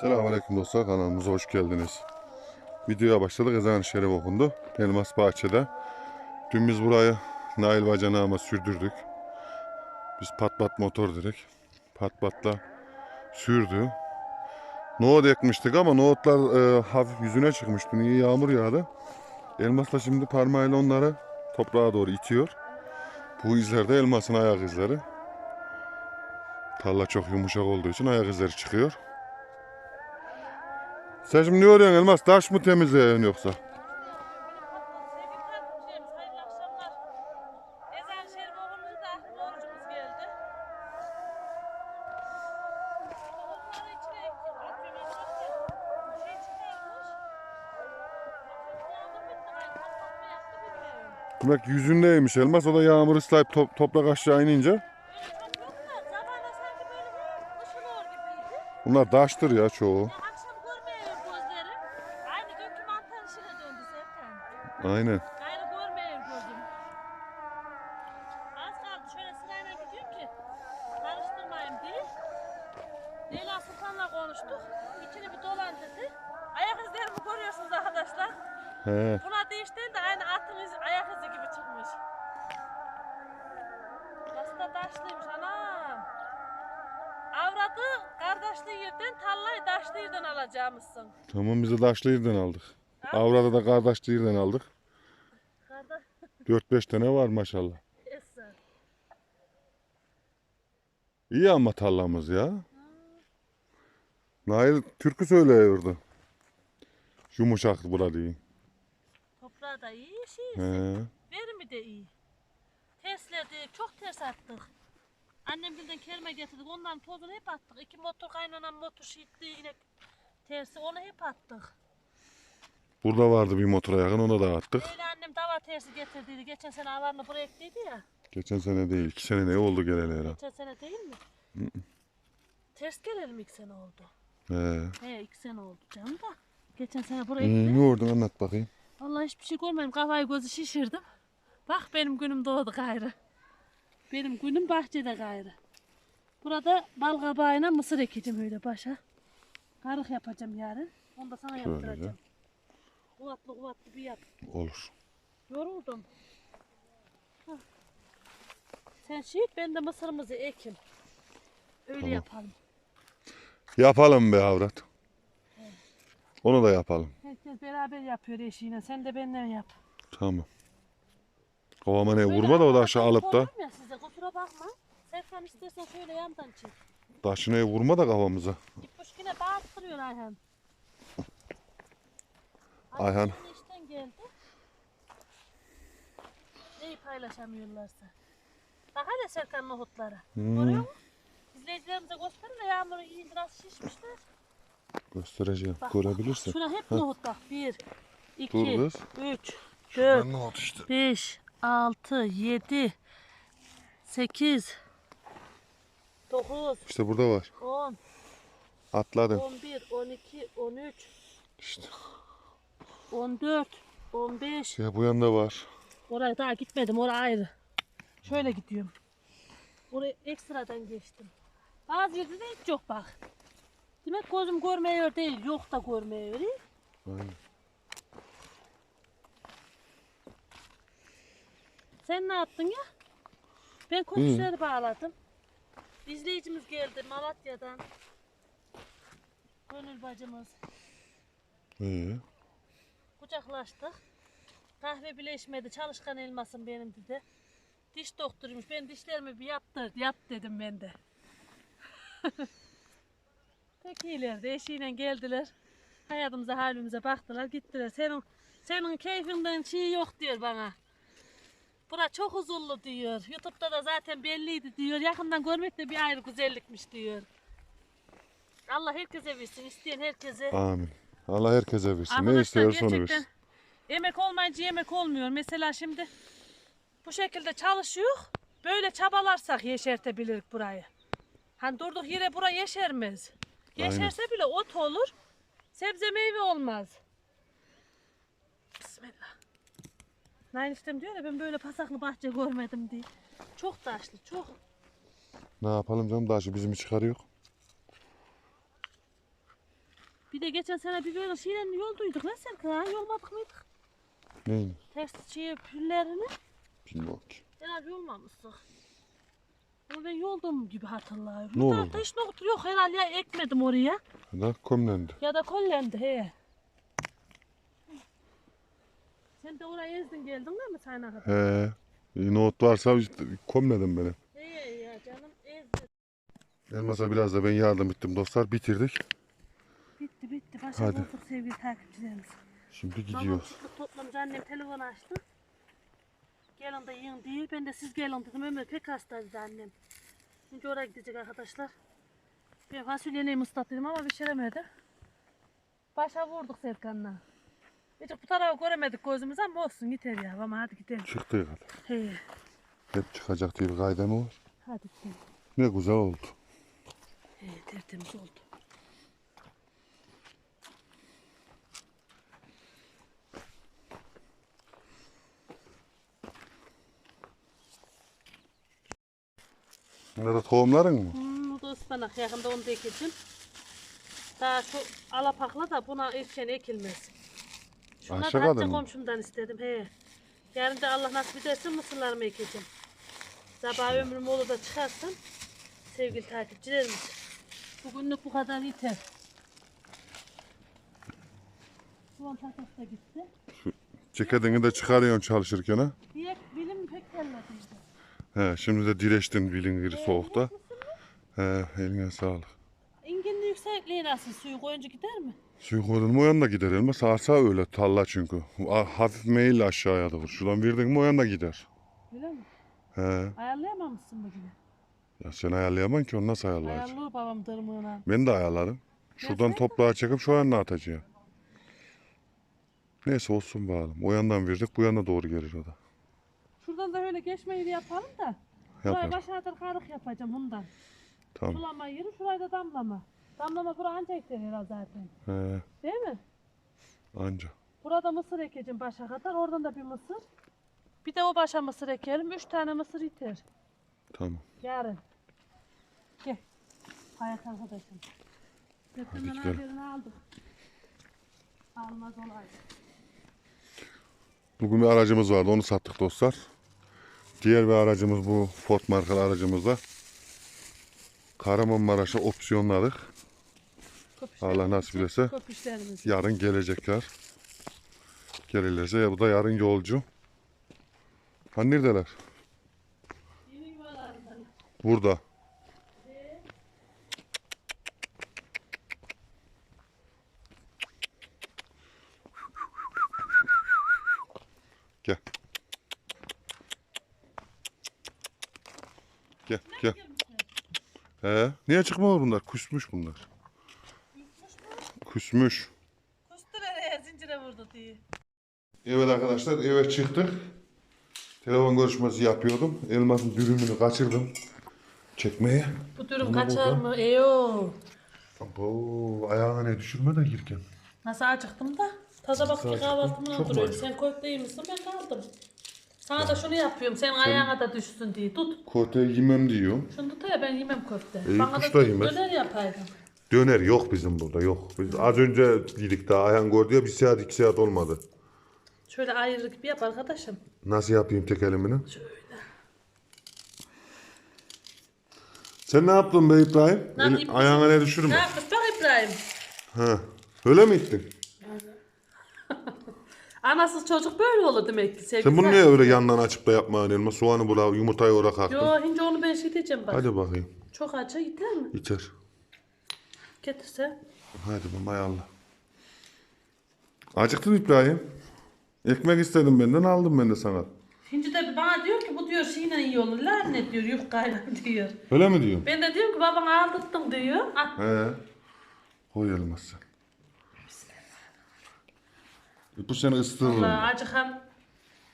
Selamünaleyküm dostlar kanalımıza hoş geldiniz. Videoya başladık ezan şerif okundu. Elmas Bahçe'de. Dün biz burayı Nail bacanağıma sürdürdük. Biz pat pat motor dedik. Pat patla sürdü. Nohut ekmiştik ama nohutlar e, hafif yüzüne çıkmıştı. Niye yağmur yağdı. Elmas da şimdi parmağıyla onları toprağa doğru itiyor. Bu izler de elmasın ayak izleri. Tarla çok yumuşak olduğu için ayak izleri çıkıyor. Sen şimdi ne arıyorsun Elmas? Taş mı temizliyorsun yoksa? Demek yüzündeymiş Elmas. O da yağmur ıslayıp top- toprak aşağı inince. Bunlar taştır ya çoğu. Ya akşam görmüyor gözlerim. Aynı dokümanter işine döndü Serkan. Aynen. Gayrı görmüyor gözüm. Az kaldı şöyle sırayla gidiyorum ki karıştırmayayım diye. Leyla Sultan'la konuştuk. İçini bir dolan dedi. Ayak izlerimi görüyorsunuz arkadaşlar. He. Buna değiştiğinde de aynı atın izi, ayak izi gibi çıkmış. Nasıl da taşlıymış anam. Avradı kardeşli yerden, tallayı taşlı yerden alacağımızsın. Tamam biz de taşlı yerden aldık. Avrada da kardeşli yerden aldık. Kardeş 4-5 tane var maşallah. İyi ama tarlamız ya. Nail türkü söylüyordu. Yumuşak bura diye. Toprağı da iyi, şey, verimi de iyi. Tersledik, çok ters attık. Annem bilden kelme getirdik, onların tozunu hep attık. İki motor kaynanan motor şiitli yine tersi, onu hep attık. Burada vardı bir motora yakın ona da attık. Öyle annem dava tersi getirdiydi. Geçen sene avarını buraya ekliydi ya. Geçen sene değil, iki sene ne oldu geleli herhalde. Geçen sene değil mi? Ters gelelim ilk sene oldu. He. He iki sene oldu canım da. Geçen sene buraya Ee, ekti. ne oldu anlat bakayım. Vallahi hiçbir şey görmedim. Kafayı gözü şişirdim. Bak benim günüm doğdu gayrı. Benim günüm bahçede gayrı. Burada bal kabağıyla mısır ekeceğim öyle başa. Karık yapacağım yarın. Onu da sana Şöyle. yaptıracağım. Kuvvetli kuvvetli bir yap. Olur. Yoruldum. Hah. Sen şiit ben de mısırımızı ekim. Öyle Tamam. yapalım. Yapalım be avrat. Onu da yapalım. Herkes beraber yapıyor eşiğine. Sen de benden yap. Tamam. Kovama ne vurma da o aşağı alıp da. Ya size kusura bakma. Serkan istersen şöyle yandan çek. Taşını vurma da kafamıza. İpuş yine bağırttırıyor Ayhan. Ayhan. İşten geldi. Neyi paylaşamıyorlarsa. Bak hele Serkan nohutlara. Hmm. Görüyor musun? İzleyicilerimize gösterin de yağmuru iyi biraz şişmişler. Göstereceğim. Bak, Görebilirsin. Şura hep nohut bak. Bir, iki, Dur üç, dört, işte? 5, 6, 7, 8, 9, İşte burada var. 10, Atladım. 11, 12, 13, İşte. 14, 15. Ya bu yanda var. Oraya daha gitmedim. Oraya ayrı. Şöyle gidiyorum. Oraya ekstradan geçtim. Bazı yerde de hiç yok bak. Demek gözüm görmüyor değil. Yok da görmüyor. Aynen. Sen ne yaptın ya? Ben koçları bağladım. İzleyicimiz geldi Malatya'dan. Gönül bacımız. Ee, Kucaklaştık. Kahve bile içmedi. Çalışkan elmasım benim dedi. Diş doktoruymuş. Ben dişlerimi bir yaptır. Yap dedim ben de. Pek iyilerdi. Eşiyle geldiler. Hayatımıza halimize baktılar gittiler. Senin senin keyfinden şey yok diyor bana. Bura çok huzurlu diyor. Youtube'da da zaten belliydi diyor. Yakından görmek de bir ayrı güzellikmiş diyor. Allah herkese versin. isteyen herkese. amin. Allah herkese versin. Ne istiyorsa onu versin. Emek olmayınca yemek olmuyor. Mesela şimdi bu şekilde çalışıyor. Böyle çabalarsak yeşertebiliriz burayı. Hani durduk yere buraya yeşermez. Aynen. Yeşerse bile ot olur. Sebze meyve olmaz. Bismillah. Nail istem diyor ya ben böyle pasaklı bahçe görmedim diye. Çok taşlı çok. Ne yapalım canım? Şu bizim çıkarıyor. Bir de geçen sene bir böyle şeyle yolduyduk lan Serkan. ha? Yolmadık mıydık? Neyini? Ters şey püllerini. Bilmiyorum ki. Herhalde yolmamıştık. Ama ben yoldum gibi hatırlıyorum. Ne Bu oldu? tarafta hiç nokta yok herhalde ya ekmedim oraya. Da komlendi. Ya da kollendi he. Sen de oraya ezdin geldin değil mi sana kadar? He. İyi nohut varsa işte komledim beni. He ya canım ezdin. Elmas'a biraz da ben yardım ettim dostlar. Bitirdik. Başa Hadi. bulduk sevgili takipçilerimiz. Şimdi Babam gidiyoruz. çıktı toplamış annem telefon açtı. Gelin de yiyin diye. Ben de siz gelin dedim. Ömer pek hastaydı annem. Şimdi oraya gidecek arkadaşlar. Ben fasulyeyi ıslattım ama pişiremedim. Başa vurduk Serkan'la. Hiç bu tarafı göremedik gözümüz ama olsun yeter ya. Ama hadi gidelim. Çıktığı kadar. He, Hep çıkacak diye bir kaide mi var? hadi gidelim. Ne güzel oldu. He, tertemiz oldu. Bunlar da tohumların mı? Hmm, bu da ıspanak yakında onu da ekeceğim. Daha şu alapakla da buna erken ekilmez. Ayşe da Hatice kadın mı? komşumdan istedim. He. Yarın da Allah nasip ederse mısırlarımı ekeceğim. Sabah ömrüm olur da çıkarsam sevgili takipçilerimiz. Bugünlük bu kadar yeter. Soğan patates de gitti. Ceketini de çıkarıyorsun çalışırken ha. Diye bilim pek terlediydi. He, şimdi de direştin bilin soğukta. He, eline sağlık. İngil'in yüksekliği nasıl? Suyu koyunca gider mi? Suyu koydun mu o yana da gider elma. Sarsa öyle talla çünkü. Hafif meyil aşağıya doğru. Şuradan verdin mi o yana da gider. Öyle mi? He. Ayarlayamamışsın bugün. Ya sen ayarlayamam ki onu nasıl ayarlayacaksın? Ayarlı babam dırmığına. Ben de ayarlarım. Şuradan toprağa çekip şu yana atacağım. Neyse olsun bakalım. O yandan verdik bu yana doğru gelir o da. Şuradan da öyle geçme yeri yapalım da. Buraya Yapar. başa karık yapacağım bundan. Tamam. Sulama yeri, şurayı da damlama. Damlama bura yeter herhalde zaten. He, Değil mi? anca. Burada mısır ekeceğim başa kadar. Oradan da bir mısır. Bir de o başa mısır ekelim. Üç tane mısır yeter. Tamam. Yarın. Gel. Hayat arkadaşım. Hepsinden gidelim. haberini aldım. Almaz olaydı. Bugün bir aracımız vardı onu sattık dostlar. Diğer bir aracımız bu Ford markalı aracımızda. Kahramanmaraş'a opsiyonladık. Allah nasip ederse yarın gelecekler. Gelirlerse ya bu da yarın yolcu. Hani neredeler? Burada. Gel. Gel, gel. He, niye çıkmıyor bunlar? Kusmuş bunlar. Kusmuş. Kustu nereye zincire vurdu diye. Evet arkadaşlar eve çıktık. Telefon görüşmesi yapıyordum. Elmasın dürümünü kaçırdım. Çekmeye. Bu dürüm Ana kaçar mı? Eyo. Abo, ayağına ne düşürme de girken. Nasıl acıktım da? Taza bak Nasıl bir acıktın? kahvaltımdan Çok mu duruyorum. acıktın? Sen köfte yemişsin ben kaldım. Sana da şunu yapıyorum. Senin ayağına da düşsün diye. Tut. Kote yemem diyor. Şunu tut ya ben yemem köfte. İyi, kuş da yemez. döner yapaydın. Döner yok bizim burada yok. Biz az önce yedik daha ayağın gördü ya bir saat iki saat olmadı. Şöyle ayrı gibi yap arkadaşım. Nasıl yapayım tek elimini? Şöyle. Sen ne yaptın be İbrahim? Ne yapayım? Ayağına ne Ne düşürme? yapmış bak İbrahim. Ha. Öyle mi gittin? Anasız çocuk böyle olur demek ki sevgili. Sen bunu niye öyle yandan açıp da yapma elma? Soğanı bura, yumurtayı oraya kalktın. Yo hince onu ben şey diyeceğim bak. Hadi bakayım. Çok acı gider mi? İçer. Getirse. Hadi bu Allah. Acıktın İbrahim. Ekmek istedim benden aldım ben de sana. Hinci de bana diyor ki bu diyor şeyle iyi olur. Lanet diyor yufkayla diyor. Öyle mi diyorum? Ben de diyorum ki babana aldırttım diyor. Ah, He. Koy elmas sen. Bu seni ısıtırır. Allah acıkan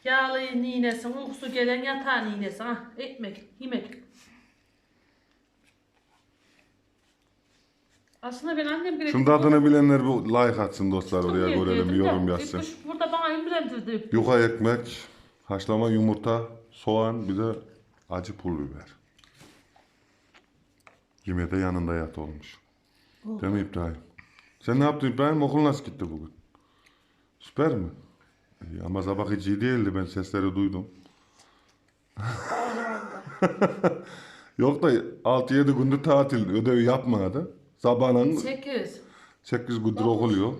yağlı ninesin, uykusu gelen yatağın ninesin. Ah, ekmek, yemek. Aslında ben annem bile... Şunun adını bilenler bu like atsın dostlar oraya görelim de, yorum yazsın. Burada bana imrendirdi. Yuka ekmek, haşlama yumurta, soğan bir de acı pul biber. Yemeğe de yanında yat olmuş. Değil mi İbrahim? Sen ne yaptın İbrahim? Okul nasıl gitti bugün? Süper mi? İyi, ama sabah hiç iyi değildi. Ben sesleri duydum. Yok da 6-7 gündür tatil. Ödevi yapmadı. Sabahın 8. 8 gündür okul yok.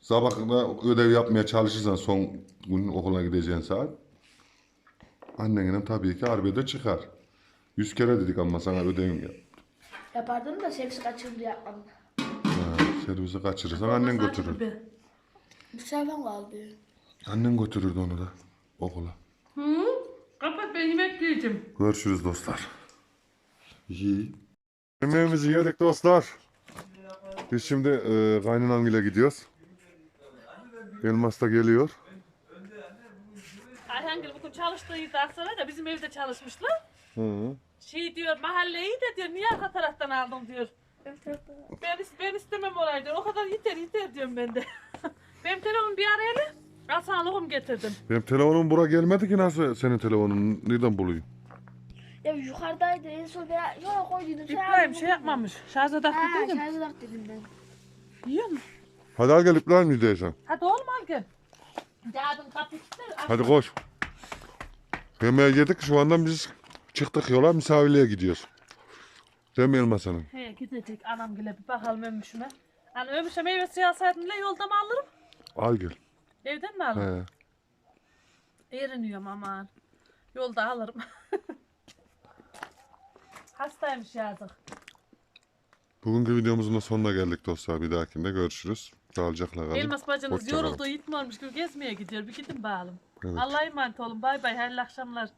Sabah da ödev yapmaya çalışırsan son gün okula gideceğin saat. Annenin tabii ki arbede çıkar. Yüz kere dedik ama sana ödevin yap. Yapardım da servisi kaçırdı yapmadım. Servisi kaçırırsan annen götürür. Sefer kaldı. Annen götürürdü onu da okula. Hı? Kapat ben yemek yiyeceğim. Görüşürüz dostlar. İyi. Yemeğimizi yedik dostlar. Biz şimdi e, kaynanamgile gidiyoruz. Elmas da geliyor. Ayhangil bugün çalıştıydı Aksaray da bizim evde çalışmışlar. Hı -hı. Şey diyor mahalleyi de diyor niye arka taraftan aldın diyor. Ben, ben istemem diyor. O kadar yeter yeter diyorum ben de. Benim telefonum bir arayla. Al sana lokum getirdim. Benim telefonum bura gelmedi ki nasıl senin telefonun nereden bulayım? Ya yukarıdaydı en son ben yola koyduydum. Sen İbrahim aldın şey bunu. yapmamış. Şarja Ha taktıydım. şarjı tak dedim ben. Yiyor musun? Hadi al gel İbrahim yüzdeysen. Hadi oğlum al gel. Yardım kapıyı kilitler. Hadi koş. Yemeği yedik şu andan biz çıktık yola misafirliğe gidiyoruz. Değil mi Elmas Hanım? He gidecek anam gile bir bakalım ömüşüme. Hani ömüşe meyve suyu alsaydım bile yolda mı alırım? Al gel. Evden mi alırım? He. Eriniyorum aman. Yolda alırım. Hastaymış yazık. Bugünkü videomuzun da sonuna geldik dostlar. Bir dahakinde görüşürüz. Sağlıcakla kalın. Elmas bacınız Hoşça kalın. yoruldu, yitmiyormuş gibi gezmeye gidiyor. Bir gidin bakalım. Evet. Allah'a emanet olun. Bay bay. Hayırlı akşamlar.